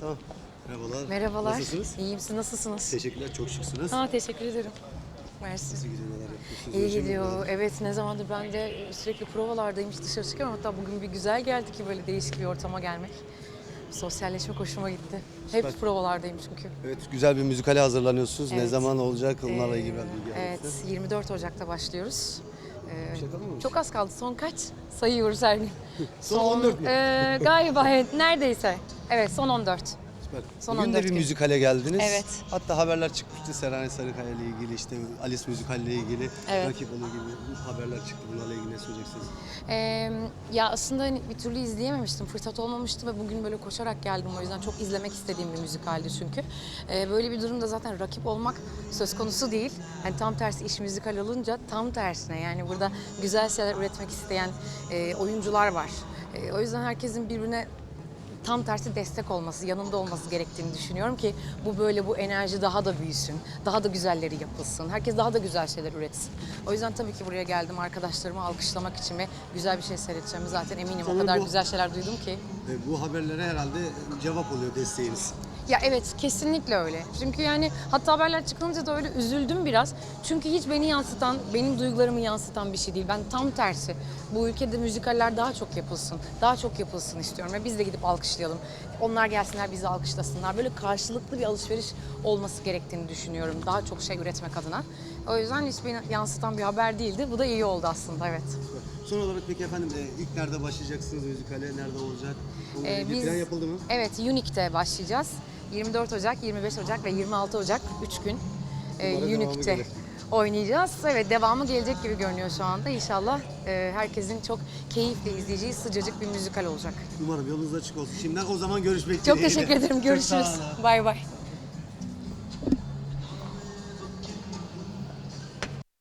Tamam. Merhabalar. Merhabalar. Nasılsınız? İyiyim. Siz nasılsınız? Teşekkürler. Çok şıksınız. Ha, teşekkür ederim. Mersi. Nasıl gidiyor neler yapıyorsunuz? İyi gidiyor. Hanım? Evet ne zamandır ben de sürekli provalardayım. Hiç dışarı çıkamıyorum. Hatta bugün bir güzel geldi ki böyle değişik bir ortama gelmek. Sosyalleşmek hoşuma gitti. Hep Süper. provalardayım çünkü. Evet güzel bir müzikale hazırlanıyorsunuz. Ne Evet. zaman olacak? Onlarla Ee, ilgili biraz bilgi almak Evet, istedim. 24 Ocak'ta başlıyoruz. Ee, çok az kaldı. Son kaç? Sayıyoruz her gün. Son 14 mü? Ee, galiba evet, neredeyse. Evet, son 14. Süper. son Bugün de 14 bir gün. müzikale geldiniz. Evet. Hatta haberler çıkmıştı Serenay Sarıkaya ile ilgili işte Alice müzikal ile ilgili. Evet. Rakip ile ilgili haberler çıktı. Bunlarla ilgili ne söyleyeceksiniz? Ee, ya aslında hani bir türlü izleyememiştim. Fırsat olmamıştı ve bugün böyle koşarak geldim. O yüzden çok izlemek istediğim bir müzikaldi çünkü. Ee, böyle bir durumda zaten rakip olmak söz konusu değil. Hani tam tersi iş müzikal olunca tam tersine yani burada güzel şeyler üretmek isteyen e, oyuncular var. E, o yüzden herkesin birbirine tam tersi destek olması, yanında olması gerektiğini düşünüyorum ki bu böyle bu enerji daha da büyüsün, daha da güzelleri yapılsın, herkes daha da güzel şeyler üretsin. O yüzden tabii ki buraya geldim arkadaşlarımı alkışlamak için ve güzel bir şey seyredeceğimi zaten eminim. O kadar bu- güzel şeyler duydum ki. Bu haberlere herhalde cevap oluyor desteğiniz. Ya evet kesinlikle öyle. Çünkü yani hatta haberler çıkınca da öyle üzüldüm biraz. Çünkü hiç beni yansıtan, benim duygularımı yansıtan bir şey değil. Ben tam tersi. Bu ülkede müzikaller daha çok yapılsın. Daha çok yapılsın istiyorum ve biz de gidip alkışlayalım. Onlar gelsinler bizi alkışlasınlar. Böyle karşılıklı bir alışveriş olması gerektiğini düşünüyorum. Daha çok şey üretmek adına. O yüzden hiç beni yansıtan bir haber değildi. Bu da iyi oldu aslında evet. Son olarak peki efendim e, ilk nerede başlayacaksınız müzikale? Nerede olacak? Ee, ilgili biz- plan yapıldı mı? Evet, Unique'de başlayacağız. 24 Ocak, 25 Ocak ve 26 Ocak 3 gün e, devamı Unique'de oynayacağız. Evet, devamı gelecek gibi görünüyor şu anda. İnşallah e, herkesin çok keyifle izleyeceği sıcacık bir müzikal olacak. Umarım yolunuz açık olsun. Şimdiden o zaman görüşmek Çok dileğiyle. teşekkür ederim. Çok Görüşürüz. Bay bay.